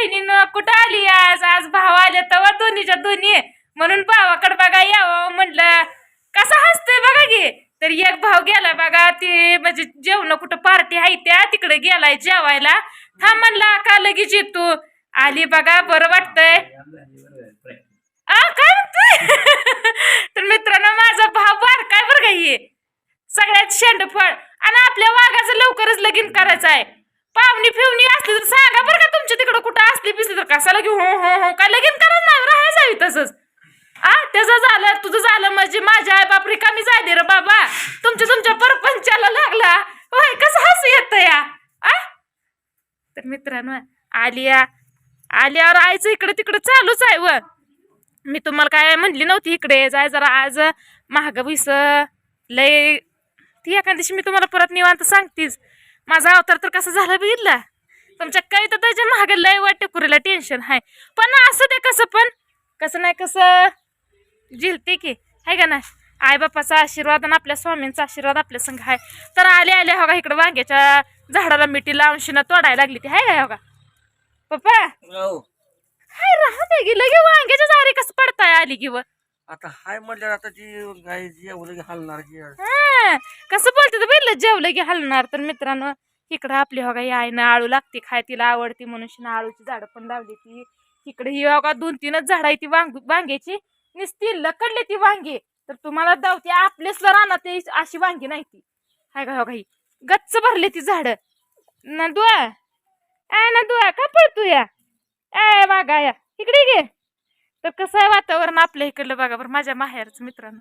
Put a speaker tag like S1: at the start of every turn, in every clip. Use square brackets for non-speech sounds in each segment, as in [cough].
S1: बहिणीनं कुठं आली आज? आज भाव आले तेव्हा दोन्हीच्या दोन्ही. म्हणून भावाकडे बघा यावं म्हणलं. कसा हसतोय बघा की. तर एक भाव गेला बघा ते म्हणजे जेवण कुठं पार्टी आहे त्या तिकडे गेलाय जेवायला. थांब म्हणला का लगेच येतो? आली बघा बरं वाटतंय. काय म्हणतोय? [laughs] तर मित्रांनो माझा भाव बार काय बरं का हे. सगळ्यात शेंडफळ. आणि आपल्या वाघाचं लवकरच लगीन करायचं आहे पाहुणी फिवणी असली तर सांगा बरं का तुमच्या तिकडं कुठं असली पिसली तर कशाला घेऊ हो हो हो काय लगीन करत नाही? राहायला जावी तसंच. आ त्याचं झालं तुझं झालं म्हणजे माझ्या आई बाप रिकामी झाली रे बाबा. तुमच्या तुमच्या परपंचाला लागला. होय कसं हसू येत या? आ? तर मित्रांनो आलिया आल्यावर आईचं इकडे तिकडे चालूच आहे व. मी तुम्हाला काय म्हणली नव्हती इकडे. जाय जरा आज महाग विस लय ती एका दिवशी मी तुम्हाला परत निवांत सांगतीच. माझा अवतार तर कसं झालं बघितला? तुमच्या काही तर त्याच्या महाग लय वाटते कुरीला टेन्शन आहे पण असं ते कसं पण कसं नाही कसं झिलते की. आहे का ना आई बापाचा आशीर्वाद आणि आपल्या स्वामींचा आशीर्वाद आपल्या संग आहे तर आले आले हो का इकडं वांग्याच्या झाडाला मिठी लावून शिना तोडायला लागली ती. आहे का हो का? पप्पा हाय राहते की लगे वांग्याच्या झाडे कसं पडताय आली की व.
S2: आता हाय म्हटल्यावर आता ती गाय की हलणार
S1: हा, कसं बोलते तर जेवलं की हलणार तर मित्रांनो. इकडं आपली हो या आईनं आळू लागते खाय तिला आवडते म्हणून शिना आळूची झाडं पण लावली ती. इकडे ही हो दोन तीनच झाडं आहे ती वांग वांग्याची. नुसती लकडली ती वांगी. तर तुम्हाला दावते आपलेच रानात ते अशी वांगी नाही ती. हाय का हो काही गच्च भरले ती झाडं. ना दुआ. आय ना दुआ का पळतो या? आय वागा या. इकडे घे तर कसं आहे वातावरण आपल्या इकडलं बघा बरं माझ्या माहेरचं मित्रांनो.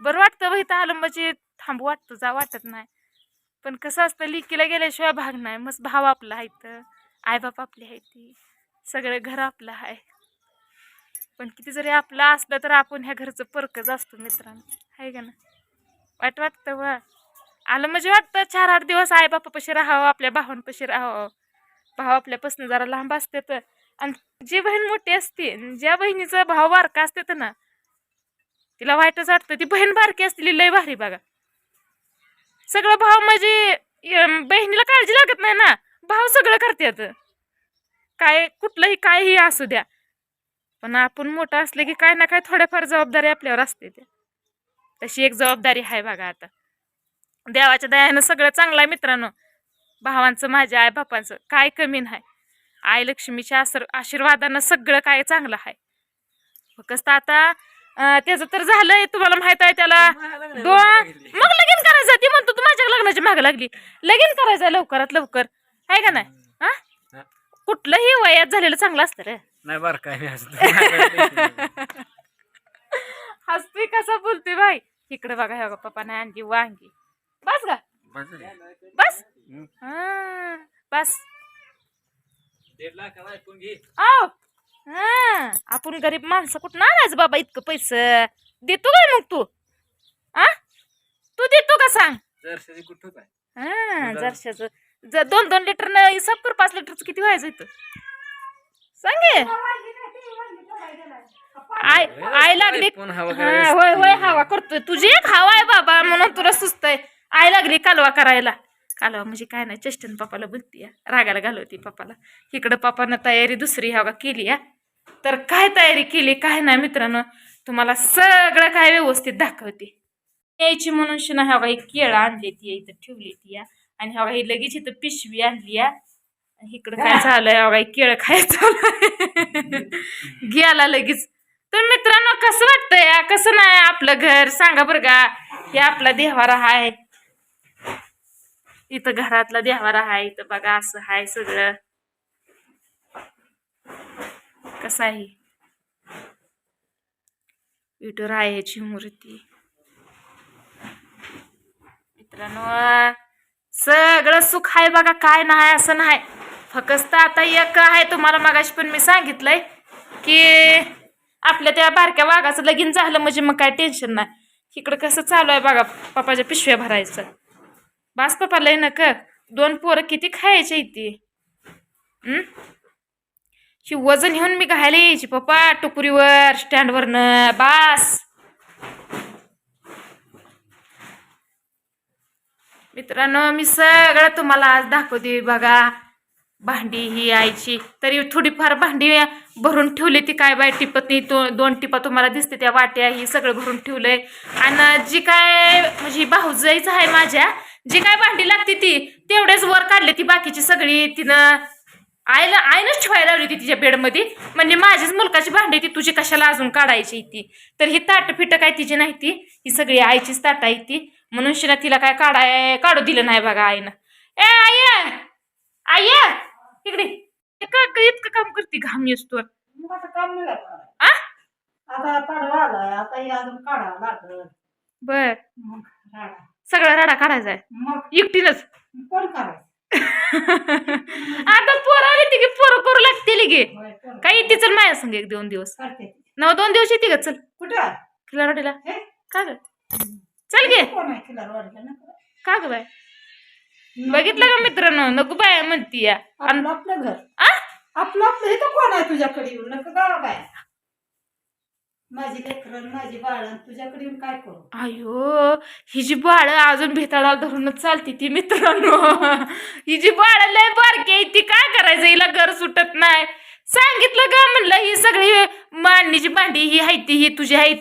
S1: बरं वाटतं बघ इथं आलं म्हणजे थांबू वाटतं जा वाटत नाही. पण कसं असतं लिकीला गेल्याशिवाय भाग नाही. मस्त भाव आपला आहे तर आईबाप आपली आहे ती. सगळं घर आपलं आहे. पण किती जरी आपलं असलं तर आपण ह्या घरचं परकच असतो मित्रांनो. आहे का ना वाईट वाटतं व. आलं म्हणजे वाटतं चार आठ दिवस आई बापापाशी राहावं आपल्या भावांपाशी राहावं. भाव आपल्यापासून जरा लांब असते तर. आणि जी बहीण मोठी असते ज्या बहिणीचा भाव बारका असते तर ना तिला वाईटच वाटतं. ती बहीण बारकी असते लय भारी बघा. सगळं भाव म्हणजे अं, बहिणीला काळजी लागत नाही ना. भाव सगळं करतात काय कुठलंही काहीही असू द्या. पण आपण मोठं असले की काय ना काय थोड्याफार जबाबदारी आपल्यावर असते त्या तशी एक जबाबदारी आहे बघा आता. देवाच्या दयानं सगळं चांगलं आहे मित्रांनो. भावांचं माझ्या आई बापांचं काय कमी नाही. आई लक्ष्मीच्या आशीर आशीर्वादानं सगळं काय चांगलं आहे फक्त आता त्याचं तर झालंय तुम्हाला माहीत आहे त्याला. दोन मग करायचं ती म्हणतो तू माझ्या लग्नाची माग लागली. लगीन करायचं लवकरात लवकर. आहे का नाही? हा
S2: हा.
S1: कुठलंही वयात झालेलं चांगलं असतं रे.
S2: नाही बरं काय
S1: हसते कसं बोलते बाई. इकडे बघा हे बघा पप्पा नाही आणली वांगी. बस का बस हा, बस. आओ हा आपण गरीब माणसं कुठं आणायचं बाबा इतकं पैसे? देतो काय मग तू? आ? तू देतो का सांग?
S2: कुठं काय
S1: हा
S2: बघा.
S1: जरशाचं. जर दोन दोन लिटर न पाच लिटरचं किती व्हायचं इथं? सांगे आय आय लागली.
S2: पण हवा
S1: हा, होय होय हवा करतोय. तुझी एक हवा आहे बाबा म्हणून तुला सुचतय. आय लागली कालवा करायला. कालवा म्हणजे काय नाही चेष्टन पप्पाला बोलती रागाला घालवती पप्पाला. इकडं पप्पानं तयारी दुसरी हवा केली या तर काय तयारी केली काय नाही मित्रांनो. तुम्हाला सगळं काय व्यवस्थित दाखवते. यायची म्हणून शिना हवा एक केळं आणली ती इथं ठेवली ती या. आणि हवा ही लगेच इथं पिशवी आणली या. आणि इकडं काय झालंय हवा एक केळं खायचं [laughs] गेला लगेच. तर मित्रांनो कसं वाटतंय या? कसं नाही आपलं घर? सांगा बरं का. हे आपला देवारा आहे इथं घरातला देवारा आहे इथं बघा असं आहे सगळं. कसं आहे? विठूर आहे ह्याची मूर्ती. मित्रांनो सगळं सुख आहे बघा काय नाही असं नाही. फक्त आता एक आहे तुम्हाला मगाशी पण मी सांगितलंय की आपल्या त्या बारक्या वाघाचं लगीन झालं म्हणजे मग काय टेन्शन नाही. इकडं कसं चालू आहे बघा पप्पाच्या पिशव्या भरायचं. बास पप्पा लय नक. दोन पोरं किती खायचे इथे? ही वजन घेऊन मी घायला यायची पप्पा टुकुरीवर स्टँडवरनं. बास. मित्रांनो मी सगळं तुम्हाला आज दाखवते बघा. भांडी ही आईची. तरी थोडीफार भांडी भरून ठेवली ती काय बाय टिपत नाही. तो दोन टिपा तुम्हाला दिसते त्या वाट्या ही सगळं भरून ठेवलंय. आणि जी काय म्हणजे भाऊजाईचं आहे माझ्या जी काय भांडी लागते ती तेवढेच वर काढले ती बाकीची सगळी. तिनं आईला आईनंच ठेवायला लावली होती तिच्या बेडमध्ये. म्हणजे माझीच मुलकाची भांडी ती तुझी कशाला अजून काढायची ती? तर ही ताट फिट काय तिची नाही ती. ही सगळी आईचीच ताट आहे ती. म्हणून शिना तिला काय काढाय काढू दिलं नाही बघा आईनं. ए आई आई इकडे. इतकं काम करते घाम
S3: आता काम
S1: बर. सगळा राडा काढायचा आहे. एकटीनच.
S3: कोण [laughs]
S1: आता पोरं आली ती की पोरं करू लागते गे. काय येते चल माझ्या संग एक दोन दिवस.
S3: ती.
S1: नऊ दोन दिवस येते का चल.
S3: कुठं?
S1: खिलारोटीला
S3: हे?
S1: का ग? चल
S3: ना
S1: का ग बाय बघितलं का मित्रांनो? नको बाय म्हणती या.
S3: आपलं आपलं घर? आपलं आपलं इथं कोण आहे तुझ्याकडे येऊन? नका गावा बाय. माझी लेकरं माझी बाळण तुझ्याकडे येऊन काय करू?
S1: अयो ही जी बाळ अजून भेताळा धरूनच चालती ती मित्रांनो. ही जी बाळ लय बारकी ती काय करायचं? हिला घर सुटत नाही. सांगितलं का म्हणलं ही सगळी मांडणीची भांडी ही आहे ती ही तुझी आहे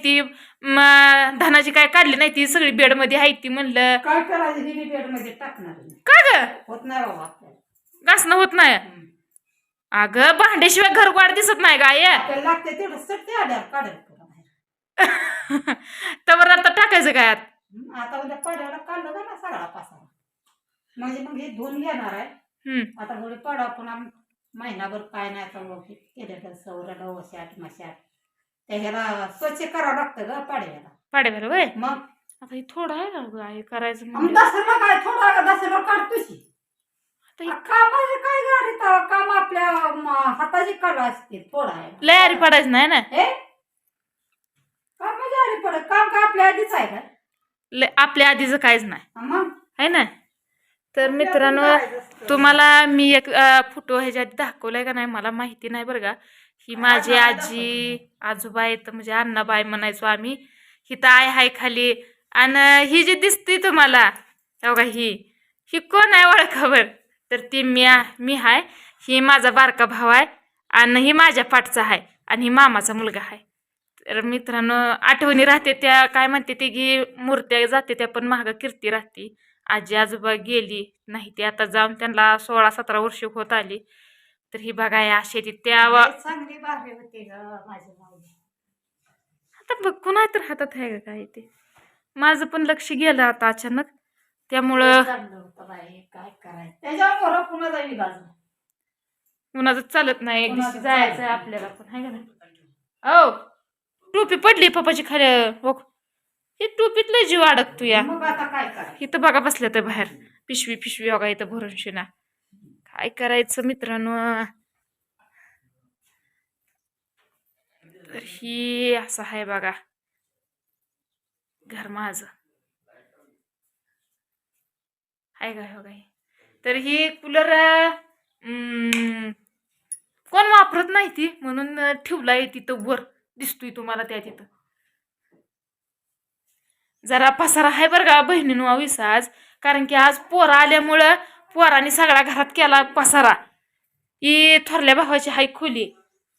S1: ती म- धानाची काय काढली नाही ती? सगळी बेडमध्ये आहे ती म्हणलं.
S3: काय करायचं? टाकणार नाही.
S1: का ग?
S3: होत नाही बाबा. आपल्याला
S1: घासणं होत नाही.
S3: हम्म.
S1: अगं भांड्याशिवाय घर वाढ दिसत नाही गाय
S3: आपल्याला लागते तेवढं सट्टे आल्यावर काढेल तुला बाहेर. [laughs]
S1: तर आता टाकायचं काय आत?
S3: हम्म, आता उद्या पाड्याला काढलं का ना सगळा पासारा. म्हणजे मग हे धुवून घेणार आहे.
S1: हम्म.
S3: आता थोडी पाडा आम- महिनाभर काय नाही आता केलं तर सौराला वशाट मशाट. त्या ह्याला स्वच्छ करावं लागतं ग पाड्याला
S1: पाडे बरं वय?
S3: मग?
S1: आता हे थोडं आहे ना गं आई करायचं
S3: आम
S1: म्हणजे.
S3: दसऱ्याला काय? थोडा का दसऱ्याला काढतोशी.
S1: आता हे
S3: कामाचे काय गाडी तर काम आपल्या म, हाताची कला असते थोडा आहे.
S1: लय आरी पडायचं नाही ना?
S3: हे? कामाची पडत? काम काय आपल्या आधीच आहे का?
S1: लय आपल्या आधीचं काहीच नाही.
S3: मग?
S1: आहे ना? तर मित्रांनो. तुम्हाला मी एक फोटो ह्याच्या आधी दाखवलाय का नाही मला माहिती नाही बरं का. ही माझी आजी आजोबा आहेत म्हणजे अण्णाबाई म्हणायचो आम्ही. ही तर आय हाय खाली. आणि ही जी दिसते तुम्हाला का ही ही कोण आहे ओळखावर? तर ती मी मी हाय. ही माझा बारका भाव आहे. आणि ही माझ्या पाठचा आहे आणि ही मामाचा मुलगा आहे तर मित्रांनो आठवणी राहते त्या काय म्हणते ते की मूर्त्या जाते त्या पण महाग कीर्ती राहते. आजी आजोबा गेली नाही ती आता जाऊन त्यांना सोळा सतरा वर्ष होत आली. तर ही बघा या शेती त्या
S3: चांगली भारी होती ग माझी माऊली
S1: आता बघ कुणा तर हातात आहे का काय ते? माझं पण लक्ष गेलं आता अचानक. त्यामुळं
S3: चांगलं होतं बाई काय करायचं? त्याच्यावर
S1: चालत नाही एक दिवशी
S3: कुणाचं
S1: जायचं
S3: चालत
S1: आपल्याला पण आहे का नाही? हो टोपी पडली पप्पाची खाली हो ही टोपीत लय जीव अडकतो या.
S3: मग आता काय करायचं?
S1: इथं बघा बसल्या तर बाहेर. पिशवी पिशवी बघा इथं भरून शिना. काय करायचं मित्रांनो? तर ही असं आहे बघा. घर माझं. आहे का हो काही? तर ही कूलर कोण वापरत नाही ती. म्हणून ठेवलाय तिथं वर. दिसतोय तुम्हाला त्या तिथं. जरा पसारा आहे बरं का बहिणीनो विस आज. कारण की आज पोरं आल्यामुळं पोराने सगळा घरात केला पसारा. ही थोरल्या भावाची हाय खोली.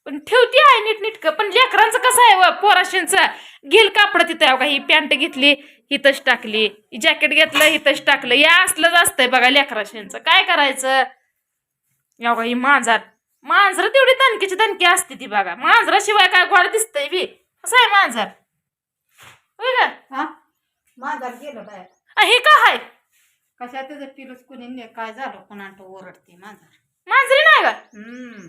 S1: पण ठेवती आहे नीट नीटकं पण लेकरांचं कसं आहे व? पोराशींचं. घेल कापड तिथं बघा. ही पॅन्ट घेतली हिथंच टाकली. ही जॅकेट घेतलं हिथंच टाकलं. या असलंच असतंय बघा लेकराशींचं. काय करायचं? या ही मांजर. मांजर तेवढी तणकीची तणकी असते ती बघा. मांजराशिवाय काय गोड दिसतंय बी? कसं आहे मांजर. होय का?
S3: हा? माझा गेलं
S1: अ, हे का आहे
S3: कशा त्याचं पिलूच कुणी ने काय झालं? कोणाला ओरडते माझा?
S1: मांजरी नाही का
S3: हम्म.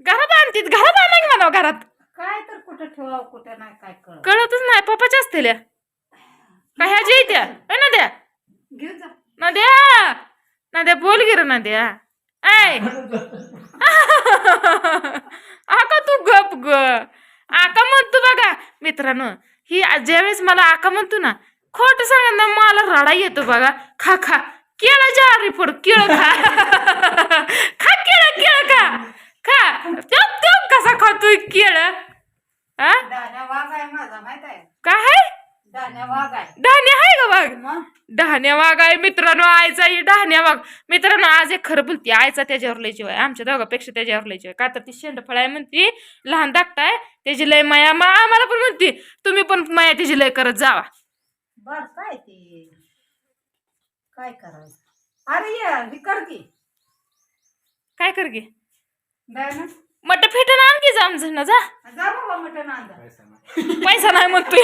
S1: घरात आणतीत घरात आणा म्हणावं घरात?
S3: काय तर कुठं ठेवावं कुठं नाही काय कळ
S1: कळतच नाही पप्पाच्या असतील काय ह्या जे त्या ए नद्या.
S3: घेऊन जा.
S1: नद्या. नद्या बोल गिर नद्या. ऐ. आका तू गप ग. आका म्हणतो बघा मित्रांनो ही ज्यावेळेस मला आका म्हणतो ना खोट सांगा ना मला रडा येतो बघा. खा खा. केळं जारी पड केळ खा. खा केळ केळ खा. खा. त्यो त्यो कसा खातोय केळ? काय आहे?
S3: आहे.
S1: का वाघ? डहाण्या वाघ आहे मित्रांनो आईचा ही डहाण्या वाघ. मित्रांनो आज एक खरं बोलते आईचा त्याच्यावर लय जीव आहे. आमच्या दोघांपेक्षा त्याच्यावर लय जीव आहे. का तर ती शेंडफळ आहे म्हणती लहान धाकटाय त्याची लय माया मा आम्हाला पण म्हणते तुम्ही पण माया त्याची लय करत जावा.
S3: बर काय ते? काय करायचं अरे ये हे कर की
S1: काय कर गे?
S3: जाय ना?
S1: मट फेटन आणखी जाम ना जा.
S3: जा बाबा मटण आणजा
S1: पैसा नाही म्हणतोय.